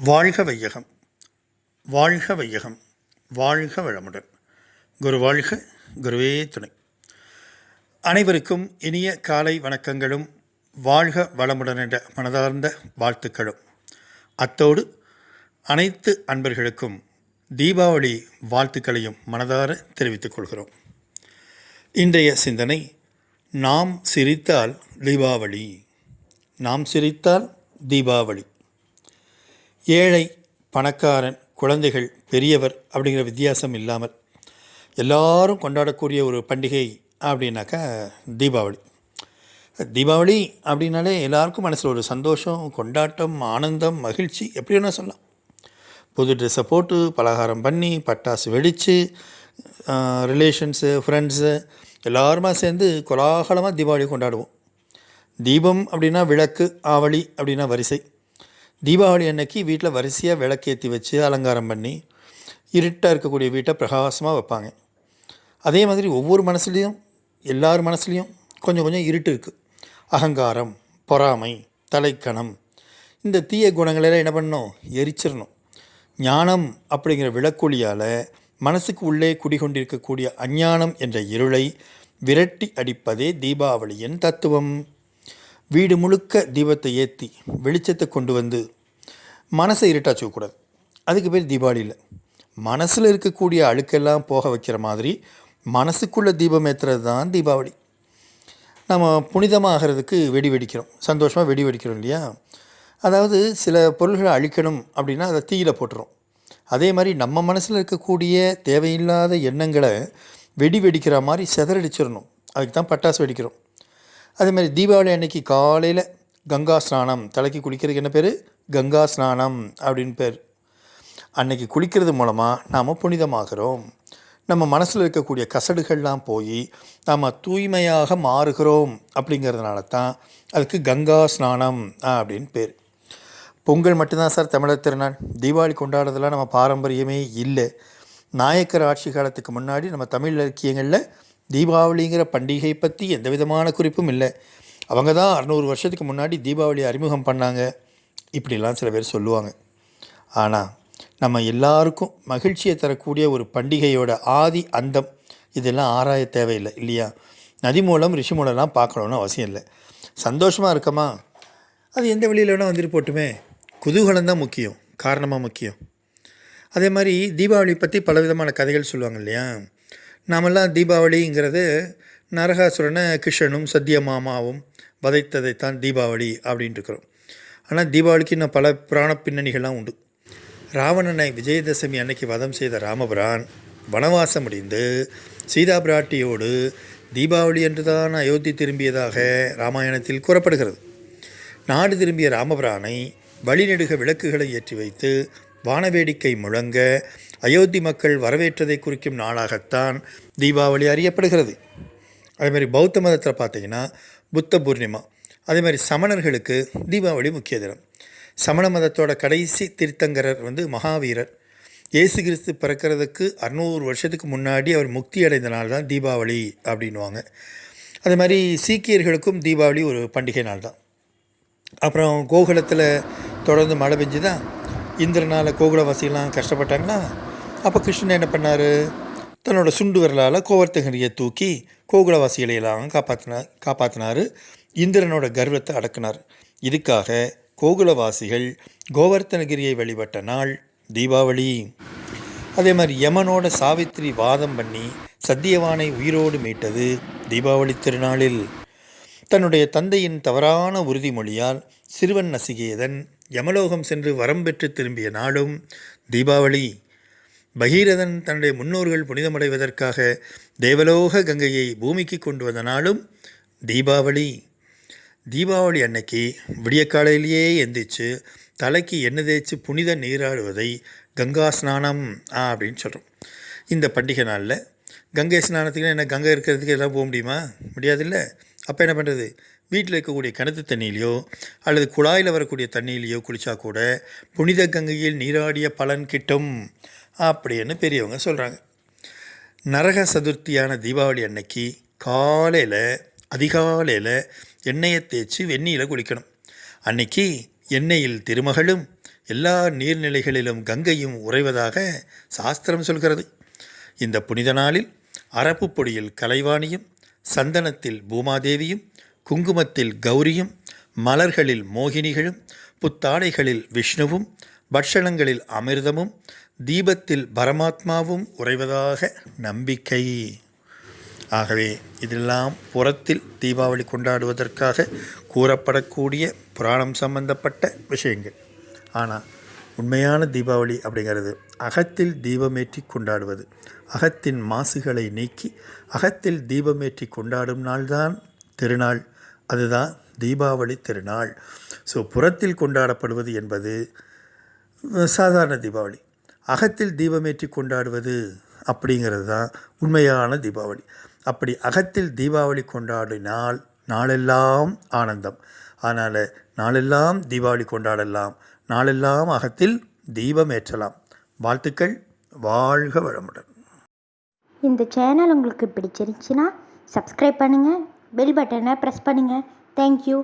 வாழ்க வையகம் வாழ்க வையகம் வாழ்க வளமுடன். குரு வாழ்க குருவே துணை. அனைவருக்கும் இனிய காலை வணக்கங்களும் வாழ்க வளமுடன் என்ற மனதார்ந்த வாழ்த்துக்களும். அத்தோடு அனைத்து அன்பர்களுக்கும் தீபாவளி வாழ்த்துக்களையும் மனதார தெரிவித்துக் கொள்கிறோம். இன்றைய சிந்தனை நாம் சிரித்தால் தீபாவளி. நாம் சிரித்தால் தீபாவளி. ஏழை பணக்காரன் குழந்தைகள் பெரியவர் அப்படிங்கிற வித்தியாசம் இல்லாமல் எல்லாரும் கொண்டாடக்கூடிய ஒரு பண்டிகை அப்படின்னாக்கா தீபாவளி. தீபாவளி அப்படின்னாலே எல்லாருக்கும் மனசில் ஒரு சந்தோஷம் கொண்டாட்டம் ஆனந்தம் மகிழ்ச்சி எப்படி வேணால் சொல்லலாம். புது ட்ரெஸ்ஸை போட்டு பலகாரம் பண்ணி பட்டாசு வெடித்து ரிலேஷன்ஸு ஃப்ரெண்ட்ஸு எல்லாருமா சேர்ந்து கோலாகலமாக தீபாவளி கொண்டாடுவோம். தீபம் அப்படின்னா விளக்கு ஆவளி அப்படின்னா வரிசை. தீபாவளி அன்னைக்கு வீட்டில் வரிசையாக விளக்கேற்றி வச்சு அலங்காரம் பண்ணி இருட்டாக இருக்கக்கூடிய வீட்டை பிரகாசமாக வைப்பாங்க. அதே மாதிரி ஒவ்வொரு மனசுலேயும் எல்லார் மனசுலேயும் கொஞ்சம் கொஞ்சம் இருட்டு இருக்குது அகங்காரம் பொறாமை தலைக்கணம் இந்த தீய குணங்களெல்லாம் என்ன பண்ணணும்? எரிச்சிடணும். ஞானம் அப்படிங்கிற விளக்கொலியால் மனசுக்கு உள்ளே குடிகொண்டிருக்கக்கூடிய அஞ்ஞானம் என்ற இருளை விரட்டி அடிப்பதே தீபாவளியின் தத்துவம். வீடு முழுக்க தீபத்தை ஏற்றி வெளிச்சத்தை கொண்டு வந்து மனசை இருட்டாச்சு கூடாது அதுக்கு பேர் தீபாவளியில். மனசில் இருக்கக்கூடிய அழுக்கெல்லாம் போக வைக்கிற மாதிரி மனசுக்குள்ளே தீபம் ஏற்றுறது தான் தீபாவளி. நம்ம புனிதமாகிறதுக்கு வெடி வெடிக்கிறோம். சந்தோஷமாக வெடி வெடிக்கிறோம் இல்லையா? அதாவது சில பொருள்களை அழிக்கணும் அப்படின்னா அதை தீயில் போட்டுரும் அதே மாதிரி நம்ம மனசில் இருக்கக்கூடிய தேவையில்லாத எண்ணங்களை வெடி வெடிக்கிற மாதிரி செதறடிச்சிடணும். அதுக்கு தான் பட்டாசு வெடிக்கிறோம். அதே மாதிரி தீபாவளி அன்னைக்கு காலையில் கங்கா ஸ்நானம் தலைக்கு குளிக்கிறதுக்கு என்ன பேர்? கங்கா ஸ்நானம் அப்படின்னு பேர். அன்னைக்கு குளிக்கிறது மூலமாக நாம் புனிதமாகிறோம். நம்ம மனசில் இருக்கக்கூடிய கசடுகள்லாம் போய் நாம் தூய்மையாக மாறுகிறோம் அப்படிங்கிறதுனால தான் அதுக்கு கங்கா ஸ்நானம் அப்படின்னு பேர். பொங்கல் மட்டும்தான் சார் தமிழர் திருநாள். தீபாவளி கொண்டாடுறதுலாம் நம்ம பாரம்பரியமே இல்லை. நாயக்கர் ஆட்சி காலத்துக்கு முன்னாடி நம்ம தமிழ் இலக்கியங்களில் தீபாவளிங்கிற பண்டிகை பற்றி எந்த விதமான குறிப்பும் இல்லை. அவங்க தான் அறநூறு வருஷத்துக்கு முன்னாடி தீபாவளி அறிமுகம் பண்ணாங்க. இப்படிலாம் சில பேர் சொல்லுவாங்க. ஆனால் நம்ம எல்லாருக்கும் மகிழ்ச்சியை தரக்கூடிய ஒரு பண்டிகையோட ஆதி அந்தம் இதெல்லாம் ஆராய தேவையில்லை இல்லையா? நதி மூலம் ரிஷி மூலம்லாம் பார்க்கணுன்னு அவசியம் இல்லை. சந்தோஷமாக இருக்கமா? அது எந்த வழியில் வேணால் வந்துட்டு போட்டுமே. குதூகலம் தான் முக்கியம் காரணமாக முக்கியம். அதே மாதிரி தீபாவளி பற்றி பலவிதமான கதைகள் சொல்லுவாங்க இல்லையா? நாமெல்லாம் தீபாவளிங்கிறது நரகாசுரனை கிருஷ்ணனும் சத்தியமாமாவும் வதைத்ததைத்தான் தீபாவளி அப்படின்ட்டு இருக்கிறோம் ஆனால் தீபாவளிக்கு இன்னும் பல புராண பின்னணிகள்லாம் உண்டு. ராவணனை விஜயதசமி அன்னைக்கு வதம் செய்த ராமபுரான் வனவாசம் முடிந்து சீதா பிராட்டியோடு தீபாவளி அன்றுதான் அயோத்தி திரும்பியதாக ராமாயணத்தில் கூறப்படுகிறது. நாடு திரும்பிய ராமபுரானை வழிநெடுக விளக்குகளை ஏற்றி வைத்து வானவேடிக்கை முழங்க அயோத்தி மக்கள் வரவேற்றதை குறிக்கும் நாளாகத்தான் தீபாவளி அறியப்படுகிறது. அதேமாதிரி பௌத்த மதத்தில் பார்த்தீங்கன்னா புத்த பூர்ணிமா அதே மாதிரி சமணர்களுக்கு தீபாவளி முக்கிய தினம். சமண மதத்தோட கடைசி திருத்தங்கரர் வந்து மகாவீரர். இயேசு கிறிஸ்து பிறக்கிறதுக்கு அறுநூறு வருஷத்துக்கு முன்னாடி அவர் முக்தி அடைந்த நாள் தான் தீபாவளி அப்படின்வாங்க அதே மாதிரி சீக்கியர்களுக்கும் தீபாவளி ஒரு பண்டிகை நாள் தான் அப்புறம் கோகுலத்தில் தொடர்ந்து மழை பெஞ்சு தான் இந்திரனால் கோகுலவாசிகள்லாம் கஷ்டப்பட்டாங்கன்னா அப்போ கிருஷ்ணன் என்ன பண்ணார்? தன்னோட சுண்டு விரலால் கோவர்த்தகிரியை தூக்கி கோகுலவாசிகளை எல்லாம் காப்பாற்றினார் காப்பாற்றினார் இந்திரனோட கர்வத்தை அடக்கினார். இதுக்காக கோகுலவாசிகள் கோவர்த்தனகிரியை வழிபட்ட நாள் தீபாவளி. அதே மாதிரி யமனோட சாவித்திரி வாதம் பண்ணி சத்தியவானை உயிரோடு மீட்டது தீபாவளி திருநாளில். தன்னுடைய தந்தையின் தவறான உறுதிமொழியால் சிறுவன் நசிகேதன் யமலோகம் சென்று வரம் பெற்று திரும்பிய நாளும் தீபாவளி. பகீரதன் தன்னுடைய முன்னோர்கள் புனிதமடைவதற்காக தேவலோக கங்கையை பூமிக்கு கொண்டு வந்த நாளும் தீபாவளி தீபாவளி அன்னைக்கு விடிய காலையிலேயே எந்திரிச்சு தலைக்கு எண்ணெய் தேய்ச்சி புனித நீராடுவதை கங்கா ஸ்நானம் அப்படின்னு சொல்கிறோம் இந்த பண்டிகை நாளில் கங்கை ஸ்நானத்துக்கு என்ன? கங்கை இருக்கிறதுக்கு எல்லாம் போக முடியுமா? முடியாதுல்ல? அப்போ என்ன பண்ணுறது வீட்டில் இருக்கக்கூடிய கிணத்து தண்ணியிலையோ அல்லது குழாயில் வரக்கூடிய தண்ணியிலையோ குளித்தா கூட புனித கங்கையில் நீராடிய பலன் கிட்டும். அப்படின்னு பெரியவங்க சொல்கிறாங்க நரக சதுர்த்தியான தீபாவளி அன்னைக்கு காலையில் அதிகாலையில் எண்ணெயை தேய்ச்சி வெந்நீரில் குளிக்கணும். அன்னைக்கு எண்ணெயில் திருமகளும் எல்லா நீர்நிலைகளிலும் கங்கையும் உறைவதாக சாஸ்திரம் சொல்கிறது. இந்த புனித நாளில் அரப்பு பொடியில் கலைவாணியும் சந்தனத்தில் பூமாதேவியும் குங்குமத்தில் கௌரியும் மலர்களில் மோகினிகளும் புத்தாடைகளில் விஷ்ணுவும் பட்சணங்களில் அமிர்தமும் தீபத்தில் பரமாத்மாவும் உறைவதாக நம்பிக்கை. ஆகவே இதெல்லாம் புறத்தில் தீபாவளி கொண்டாடுவதற்காக கூறப்படக்கூடிய புராணம் சம்பந்தப்பட்ட விஷயங்கள். ஆனால் உண்மையான தீபாவளி அப்படிங்கிறது அகத்தில் தீபமேற்றி கொண்டாடுவது. அகத்தின் மாசுகளை நீக்கி அகத்தில் தீபமேற்றி கொண்டாடும் நாள்தான் திருநாள். அதுதான் தீபாவளி திருநாள். ஸோ புறத்தில் கொண்டாடப்படுவது என்பது சாதாரண தீபாவளி. அகத்தில் தீபமேற்றி கொண்டாடுவது அப்படிங்கிறது தான் உண்மையான தீபாவளி. அப்படி அகத்தில் தீபாவளி கொண்டாடினால் நாளெல்லாம் ஆனந்தம். அதனால் நாளெல்லாம் தீபாவளி கொண்டாடலாம். நாளெல்லாம் அகத்தில் தீபம் ஏற்றலாம். வாழ்த்துக்கள். வாழ்க வளமுடன். இந்த சேனல் உங்களுக்கு பிடிச்சிருந்துச்சுன்னா சப்ஸ்கிரைப் பண்ணுங்கள் பெல் பட்டனை ப்ரெஸ் பண்ணுங்கள் தேங்க்யூ